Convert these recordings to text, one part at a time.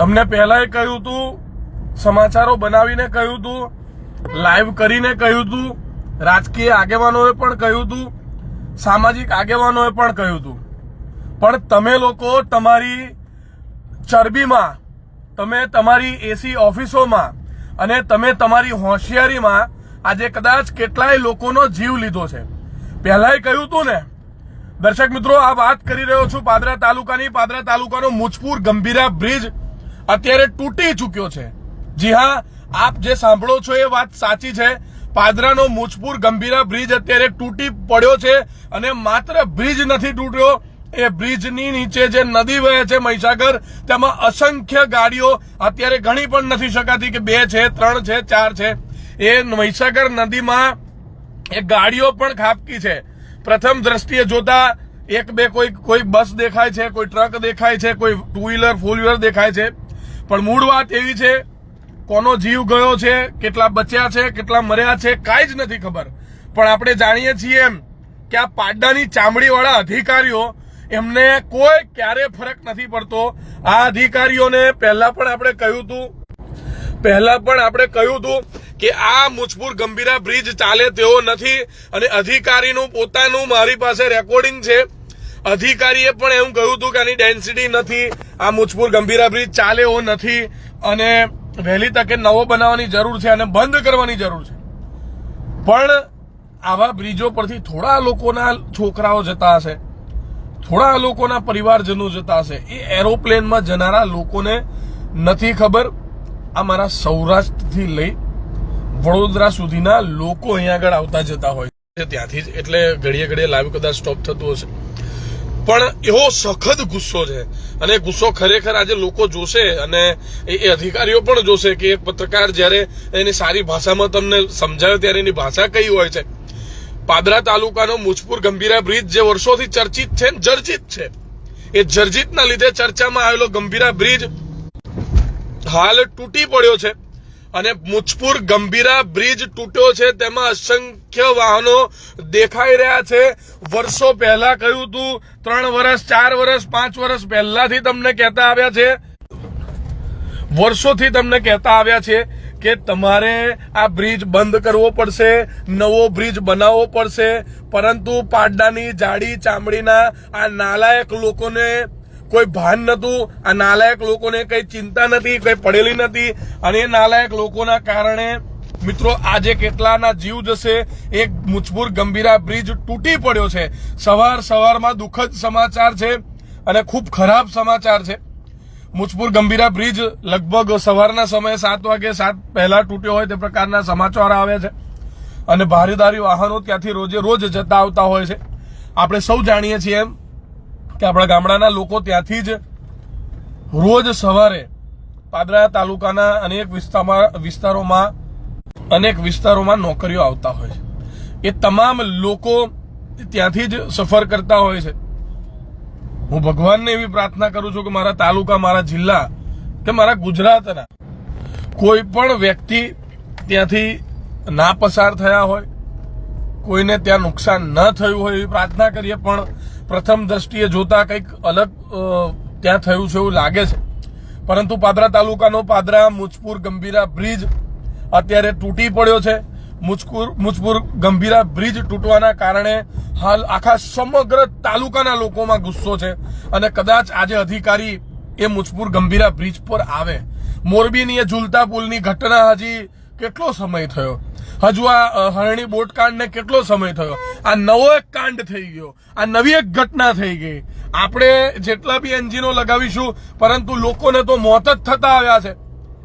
તમને પહેલાંય કહ્યું હતું સમાચારો બનાવીને કહ્યું હતું લાઈવ કરીને કહ્યું હતું રાજકીય આગેવાનોએ પણ કહ્યું હતું સામાજિક આગેવાનોએ પણ કહ્યું હતું પણ તમે લોકો તમારી ચરબીમાં, તમે તમારી એસી ઓફિસોમાં અને તમે તમારી હોશિયારીમાં આજે કદાચ કેટલાય લોકોનો જીવ લીધો છે. પહેલાંય કહ્યું હતું ને, દર્શક મિત્રો, આ વાત કરી રહ્યો છું પાદરા તાલુકાની, પાદરા તાલુકાનો મુજપુર ગંભીરા બ્રિજ અત્યારે તૂટી ચૂક્યો છે. જી હા, આપ જે સાંભળો છો એ વાત સાચી છે. પાદરાનો મુજપુર ગંભીરા બ્રિજ અત્યારે તૂટી પડ્યો છે અને માત્ર બ્રિજ નથી તૂટ્યો, એ બ્રિજની નીચે જે નદી વહે છે મહીસાગર, તેમાં અસંખ્ય ગાડીઓ અત્યારે ઘણી પણ નથી શકાતી કે બે છે, ત્રણ છે, ચાર છે. એ મહીસાગર નદીમાં એ ગાડીઓ પણ ખાબકી છે. પ્રથમ દ્રષ્ટિએ જોતા એક બે કોઈ કોઈ બસ દેખાય છે, કોઈ ટ્રક દેખાય છે, કોઈ ટુ વ્હીલર ફોર વ્હીલર દેખાય છે. પણ મૂળ વાત એવી છે, કોનો જીવ ગયો છે, કેટલા બચ્યા છે, કેટલા મર્યા છે, કાંઈ જ નથી ખબર. પણ આપણે જાણીએ છીએ એમ કે આ પાડાની ચામડીવાળા અધિકારીઓ એમને કોઈ ક્યારે ફરક નથી પડતો. આ અધિકારીઓને પહેલા પણ આપણે કહ્યું હતું, પહેલા પણ આપણે કહ્યું હતું કે આ મુજપુર ગંભીરા બ્રિજ ચાલે તેવો નથી અને અધિકારીનું પોતાનું મારી પાસે રેકોર્ડિંગ છે. અધિકારીએ પણ એવું કહ્યું હતું કે આની ડેન્સિટી નથી, આ મુજપુર ગંભીરા બ્રિજ ચાલે એવો નથી, અને વહેલી તકે નવો બનાવવાની જરૂર છે અને બંધ કરવાની જરૂર છે. પણ આવા બ્રિજો પરથી થોડા લોકોના છોકરાઓ જતા હશે, થોડા લોકોના પરિવારજનો જતા હશે. એ એરોપ્લેનમાં જનારા લોકોને નથી ખબર. આ મારા સૌરાષ્ટ્રથી લઈ વડોદરા સુધીના લોકો અહીંયા આગળ આવતા જતા હોય છે. ત્યાંથી જ એટલે ઘડીએ ઘડીએ લાઈવ કદાચ સ્ટોપ થતું હશે. પણ એવો સખત ગુસ્સો છે. અને ગુસ્સો ખરેખર આજે લોકો જોશે અને એ અધિકારીઓ પણ જોશે કે એક પત્રકાર જ્યારે એની સારી ભાષામાં તમને સમજાવે ત્યારે એની ભાષા કઈ હોય છે. પાદરા તાલુકાનો મુજપુર ગંભીરા બ્રિજ જે વર્ષોથી ચર્ચિત છે જર્જિત છે. એ જર્જિતના લીધે ચર્ચામાં આવેલો ગંભીરા બ્રિજ હાલ તૂટી પડ્યો છે. અને મુજપુર ગંભીરા બ્રિજ તૂટ્યો છે. તેમાં અસંખ્ય વાહનો દેખાઈ રહ્યા છે. વર્ષો પહેલા કહ્યું હતું ત્રણ વર્ષ ચાર વર્ષ પાંચ વર્ષ પહેલાથી તમને કહેતા આવ્યા છે. વર્ષોથી તમને કહેતા આવ્યા છે કે તમારે આ બ્રિજ બંધ કરવો પડશે, નવો બ્રિજ બનાવવો પડશે. પરંતુ પાડડાની જાડી ચામડીના આ નાલાયક લોકોને કોઈ ભાન નતું, આ નાલાયક લોકોને કઈ ચિંતા નથી, કઈ પડેલી નથી. અને એ નાલાયક લોકોના કારણે મિત્રો, આજે કેટલાના જીવ જશે, એક મુજપુર ગંભીરા બ્રિજ તૂટી પડ્યો છે. સવાર સવારમાં દુઃખદ સમાચાર છે અને ખૂબ ખરાબ સમાચાર છે. મુજપુર ગંભીરા બ્રિજ લગભગ સવારના સમયે સાત વાગે સાત પહેલા તૂટ્યો હોય તે પ્રકારના સમાચાર આવે છે. અને ભારેદારી વાહનો ત્યાંથી રોજે રોજ જતા આવતા હોય છે. આપણે સૌ જાણીએ છીએ એમ કે આપણા ગામડાના લોકો ત્યાંથી જ રોજ સવારે પાદરા તાલુકાના અનેક વિસ્તારમાં, વિસ્તારોમાં, અનેક વિસ્તારોમાં નોકરીઓ આવતા હોય છે. એ તમામ લોકો ત્યાંથી જ સફર કરતા હોય છે. હું ભગવાનને એવી પ્રાર્થના કરું છું કે મારા તાલુકા, મારા જિલ્લા કે મારા ગુજરાતના કોઈ પણ વ્યક્તિ ત્યાંથી ના પસાર થયા હોય, કોઈને ત્યાં નુકસાન ન થયું હોય એવી પ્રાર્થના કરીએ, પણ પ્રથમ દ્રષ્ટિએ જોતા કંઈક અલગ ત્યાં થયું છે એવું લાગે છે. પરંતુ પાદરા તાલુકાનો પાદરા, મુજપુર, ગંભીરા બ્રિજ અત્યારે તૂટી પડ્યો છે. મુજપુર મુજપુર, ગંભીરા બ્રિજ તૂટવાના કારણે હાલ આખા સમગ્ર તાલુકાના લોકોમાં ગુસ્સો છે અને કદાચ આજે અધિકારી એ મુજપુર ગંભીરા બ્રિજ પર આવે. મોરબીની એ ઝૂલતા પુલની ઘટના હજી કેટલો સમય થયો? હજુ આ હરણી બોટ કાંડને કેટલો સમય થયો? આ નવો એક કાંડ થઈ ગયો. આ નવી એક ઘટના થઈ ગઈ. આપણે જેટલા બી એન્જિનો લગાવીશું, પરંતુ લોકોને તો મોત જ થતા આવ્યા છે.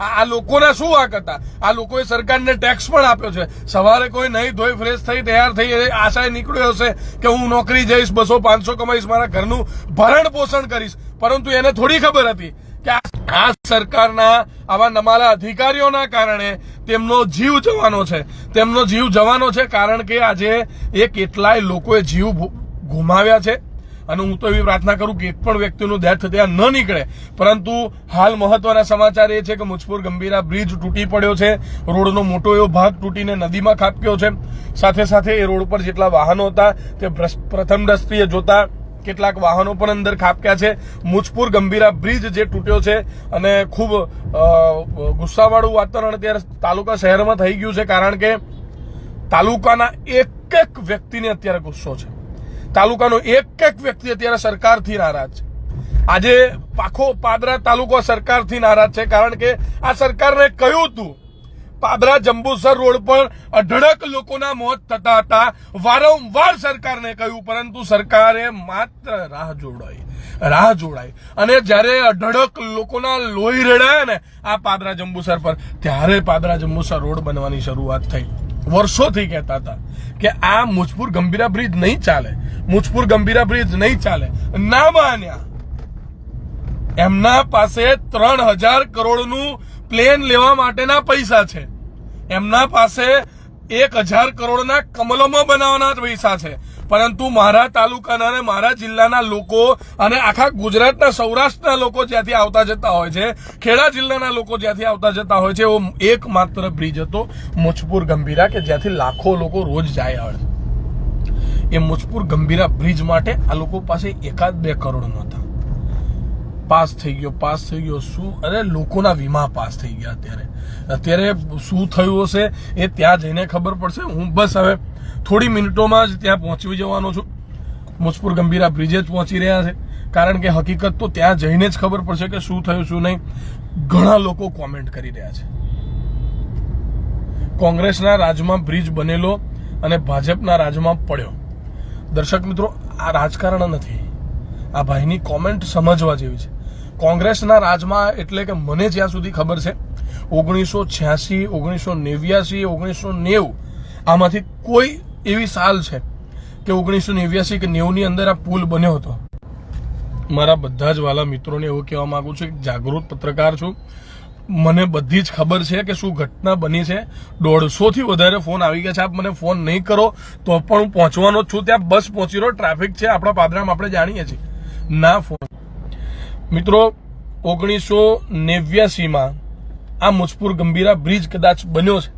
આ લોકોના શું વાક હતા? આ લોકોએ સરકારને ટેક્સ પણ આપ્યો છે. સવારે કોઈ નહીં ધોઈ ફ્રેશ થઈ તૈયાર થઈ આશાએ નીકળ્યો હશે કે હું નોકરી જઈશ, બસો પાંચસો કમાઈશ, મારા ઘરનું ભરણ પોષણ કરીશ. પરંતુ એને થોડી ખબર હતી કે આ સરકારના આવા નમાલા અધિકારીઓના કારણે તેમનો જીવ જવાનો છે. તેમનો જીવ જવાનો છે કારણ કે આજે એ કેટલાય લોકોએ જીવ ગુમાવ્યા છે. અને હું તો એવી પ્રાર્થના કરું કે એક પણ વ્યક્તિનું ડેથ ત્યાં ન નીકળે. પરંતુ હાલ મહત્વના સમાચાર એ છે કે મુજપુર ગંભીરા બ્રિજ તૂટી પડ્યો છે. રોડનો મોટો એવો ભાગ તૂટીને નદીમાં ખાબક્યો છે. સાથે સાથે એ રોડ પર જેટલા વાહનો હતા તે પ્રથમ દ્રષ્ટિએ જોતા કેટલાક વાહનો પણ અંદર ખાબક્યા છે. મુજપુર ગંભીરા બ્રિજ જે તૂટ્યો છે અને ખૂબ ગુસ્સાવાળું વાતાવરણ અત્યારે તાલુકા શહેરમાં થઈ ગયું છે કારણ કે તાલુકાના એક એક વ્યક્તિને અત્યારે ગુસ્સો છે. તાલુકાનો એક એક વ્યક્તિ અત્યારે સરકારથી નારાજ છે. આજે પાખો પાદરા તાલુકો સરકારથી નારાજ છે કારણ કે આ સરકારને કહ્યું હતું પાદરા જંબુસર રોડ પર અઢળક લોકોના મોત થતા હતા. વારંવાર સરકારને કહ્યું, પરંતુ સરકારે માત્ર રાહ જોડાઈ રાહ જોડાઈ. અને જ્યારે અઢળક લોકોના લોહી રેડાયા ને આ પાદરા જંબુસર પર, ત્યારે પાદરા જંબુસર રોડ બનવાની શરૂઆત થઈ. વર્ષોથી કહેતા હતા કે આ મુજપુર ગંભીરા બ્રિજ નહીં ચાલે, મુજપુર ગંભીરા બ્રિજ નહીં ચાલે. ના માન્યા. એમના પાસે ત્રણ હજાર કરોડનું પ્લેન લેવા માટેના પૈસા છે. એમના પાસે એક હજાર કરોડના કમલોમાં બનાવવાના પૈસા છે. પરંતુ મારા તાલુકાના અને મારા જિલ્લાના લોકો અને આખા ગુજરાતના સૌરાષ્ટ્રના લોકો જ્યાંથી આવતા જતા હોય છે, ખેડા જિલ્લાના લોકો જ્યાંથી આવતા જતા હોય છે, એવો એકમાત્ર બ્રિજ હતો મુજપુર ગંભીરા કે જ્યાંથી લાખો લોકો રોજ જાય આવે. એ મુજપુર ગંભીરા બ્રિજ માટે આ લોકો પાસે એકાદ બે કરોડ નહોતા. પાસ થઈ ગયો, પાસ થઈ ગયો, શું? અરે, લોકોના વીમા પાસ થઈ ગયા અત્યારે. અત્યારે શું થયું હશે એ ત્યાં જઈને ખબર પડશે. હું બસ હવે થોડી મિનિટોમાં જ ત્યાં પહોંચી જવાનો છું. મુજપુર ગંભીરા બ્રિજે જ પહોંચી રહ્યા છે. કારણ કે હકીકત તો ત્યાં જઈને જ ખબર પડશે કે શું થયું, શું નહીં. ઘણા લોકો કોમેન્ટ કરી રહ્યા છે. કોંગ્રેસના રાજમાં બ્રિજ બનેલો અને ભાજપના રાજમાં પડ્યો. દર્શક મિત્રો, આ રાજકારણ નથી. આ ભાઈની કોમેન્ટ સમજવા જેવી છે. કોંગ્રેસના રાજમાં એટલે કે મને જ્યાં સુધી ખબર છે, ઓગણીસો છ્યાસી, ઓગણીસો નેવ્યાસી, ઓગણીસો નેવું, આમાંથી કોઈ એવી સાલ છે કે ઓગણીસો નેવ્યાસી કે નેવુંની અંદર આ પુલ બન્યો હતો. મારા બધા જ વાલા મિત્રોને એવું કહેવા માંગુ છું કે જાગૃત પત્રકાર છું. મને બધી જ ખબર છે કે શું ઘટના બની છે. દોઢસોથી વધારે ફોન આવી ગયા છે. આપ મને ફોન નહીં કરો તો પણ હું પહોંચવાનો જ છું. ત્યાં બસ પહોંચી રહ્યો. ટ્રાફિક છે, આપણા પાદરામાં આપણે જાણીએ છીએ. ના ફોન મિત્રો, ઓગણીસો નેવ્યાસીમાં આ મુજપુર ગંભીરા બ્રિજ કદાચ બન્યો છે.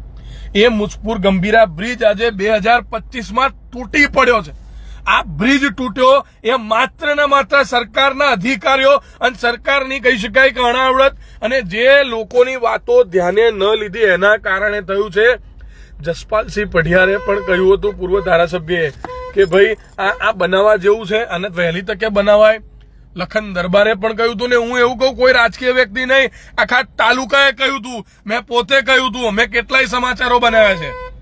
એ મુજપુર ગંભીરા બ્રિજ આજે બે હજાર પચીસમાં તૂટી પડ્યો છે. આ બ્રિજ તૂટ્યો એ માત્ર ને માત્ર સરકારના અધિકારીઓ અને સરકારની કહી શકાય કે અણાવડત અને જે લોકોની વાતો ધ્યાને ન લીધી એના કારણે થયું છે. જસપાલસિંહ પઢિયારે પણ કહ્યું હતું પૂર્વ ધારાસભ્યએ કે ભાઈ, આ આ બનાવવા જેવું છે અને વહેલી તકે બનાવાય. લખન દરબારે પણ કહ્યું હતું ને હું એવું કહું, કોઈ રાજકીય વ્યક્તિ નહીં. આખા તાલુકાએ કહ્યું હતું મેં પોતે કહ્યું હતું અમે કેટલાય સમાચારો બનાવ્યા છે.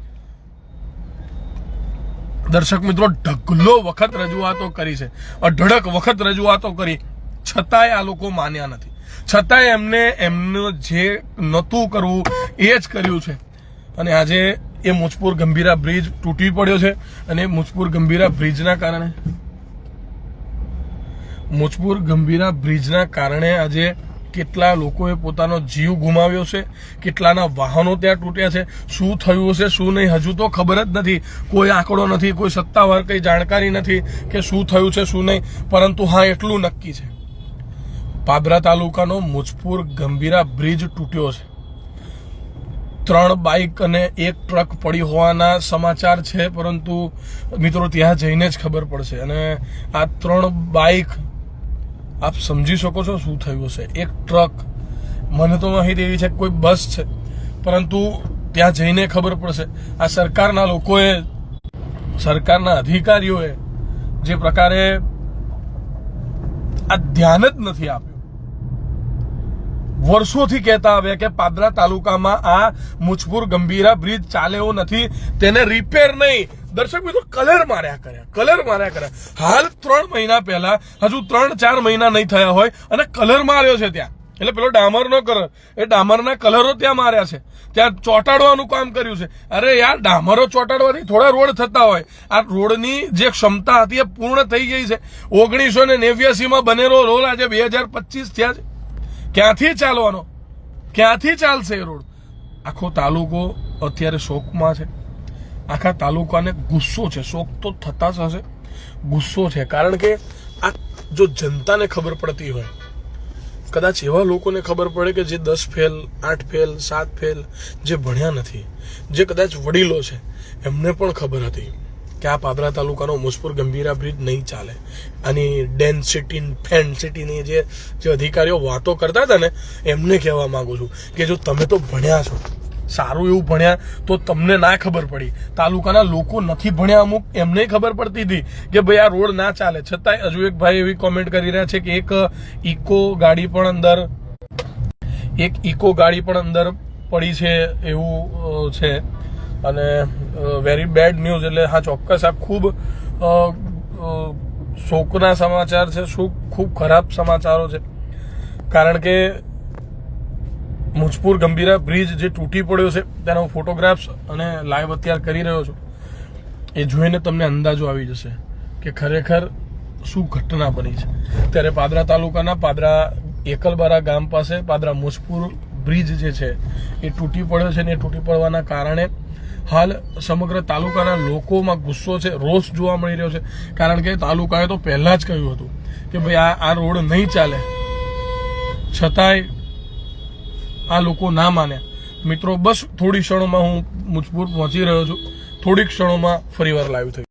દર્શક મિત્રો, ઢગલો વખત રજૂઆતો કરી છે. અઢળક વખત રજૂઆતો કરી. છતાંય આ લોકો માન્યા નથી. છતાંય એમને, એમનું જે નહોતું કરવું, એ જ કર્યું છે. અને આજે એ મુજપુર ગંભીરા બ્રિજ તૂટી પડ્યો છે. અને મુજપુર ગંભીરા બ્રિજના કારણે મુજપુર ગંભીરા બ્રિજના કારણે આજે કેટલા લોકોએ પોતાનો જીવ ગુમાવ્યો છે? કેટલાના વાહનો ત્યાં તૂટ્યા છે? શું થયું છે શું નહીં? હજુ તો ખબર જ નથી. કોઈ આંકડો નથી, કોઈ સત્તાવાર કંઈ જાણકારી નથી કે શું થયું છે, શું નહીં. પરંતુ હા, એટલું નક્કી છે. પાબરા તાલુકાનો મુજપુર ગંભીરા બ્રિજ તૂટ્યો છે. ત્રણ બાઇક અને એક ટ્રક પડી હોવાના સમાચાર છે, પરંતુ મિત્રો, ત્યાં જઈને જ ખબર પડશે. અને આ ત્રણ બાઇક આપ સમજી શકો છો શું થયું હશે. એક ટ્રક, મને તો માહિતી એવી છે કોઈ બસ છે, પરંતુ ત્યાં જઈને ખબર પડશે. આ સરકારના લોકોએ, સરકારના અધિકારીઓએ જે પ્રકારે આ ધ્યાન જ નથી આપ્યું. વર્ષોથી કહેતા આવ્યા કે પાદરા તાલુકામાં આ મુજપુર ગંભીરા બ્રિજ ચાલે એવો નથી, તેને રિપેર નહીં. દર્શક મિત્રો, કલર માર્યા કર્યા, કલર માર્યા કર્યા. હાલ ત્રણ મહિના પહેલા, હજુ ત્રણ ચાર મહિના નહીં થયા હોય અને કલર માર્યો છે ત્યાં. એટલે પેલો ડામરનો કલર એ ડામરના કલરો ત્યાં માર્યા છે. ત્યાં ચોટાડવાનું કામ કર્યું છે. અરે યાર, ડામરો ચોટાડવાથી થોડા રોડ થતા હોય. આ રોડની જે ક્ષમતા હતી એ પૂર્ણ થઈ ગઈ છે. ઓગણીસો ને નેવ્યાસીમાં બનેલો રોડ આજે બે હજાર પચીસ થયા છે. ક્યાંથી ચાલવાનો? ક્યાંથી ચાલશે એ રોડ? આખો તાલુકો અત્યારે શોકમાં છે. આખા તાલુકાને ગુસ્સો છે. શોક તો થતા જ હશે. ગુસ્સો છે. કારણ કે આ જો જનતાને ખબર પડતી હોય, કદાચ એવા લોકોને ખબર પડે કે જે દસ ફેલ, આઠ ફેલ, સાત ફેલ, જે ભણ્યા નથી, જે કદાચ વડીલો છે, એમને પણ ખબર હતી કે આ પાદરા તાલુકાનો મુસપુર ગંભીરા બ્રિજ નહીં ચાલે. આની ડેન્સિટી ફેન્સિટીની જે જે અધિકારીઓ વાતો કરતા હતા ને, એમને કહેવા માગું છું કે જો તમે તો ભણ્યા છો સારું એવું ભણ્યા તો તમને ના ખબર પડી. તાલુકાના લોકો નથી ભણ્યા અમુક એમને ખબર પડતી હતી કે ભાઈ આ રોડ ના ચાલે. છતાંય હજુ એક ભાઈ એવી કોમેન્ટ કરી રહ્યા છે કે એક ઇકો ગાડી પણ અંદર, એક ઇકો ગાડી પણ અંદર પડી છે એવું છે. અને વેરી બેડ ન્યૂઝ એટલે હા, ચોક્કસ આ ખૂબ શોકના સમાચાર છે, શું ખૂબ ખરાબ સમાચારો છે. કારણ કે મુજપુર ગંભીરા બ્રિજ જે તૂટી પડ્યો છે, તેનો ફોટોગ્રાફ્સ અને લાઈવ અત્યારે કરી રહ્યો છું. એ જોઈને તમને અંદાજો આવી જશે કે ખરેખર શું ઘટના બની છે. ત્યારે પાદરા તાલુકાના પાદરા એકલબારા ગામ પાસે, પાદરા મુજપુર બ્રિજ જે છે, એ તૂટી પડ્યો છે ને એ તૂટી પડવાના કારણે હાલ સમગ્ર તાલુકાના લોકોમાં ગુસ્સો છે, રોષ જોવા મળી રહ્યો છે. કારણ કે તાલુકાએ તો પહેલાં જ કહ્યું હતું કે ભાઈ આ આ રોડ નહીં ચાલે. છતાંય આ લોકો ના માન્યા. મિત્રો, બસ થોડી ક્ષણોમાં હું મુજપુર પહોંચી રહ્યો છું. થોડીક ક્ષણોમાં ફરીવાર લાઈવ થઈ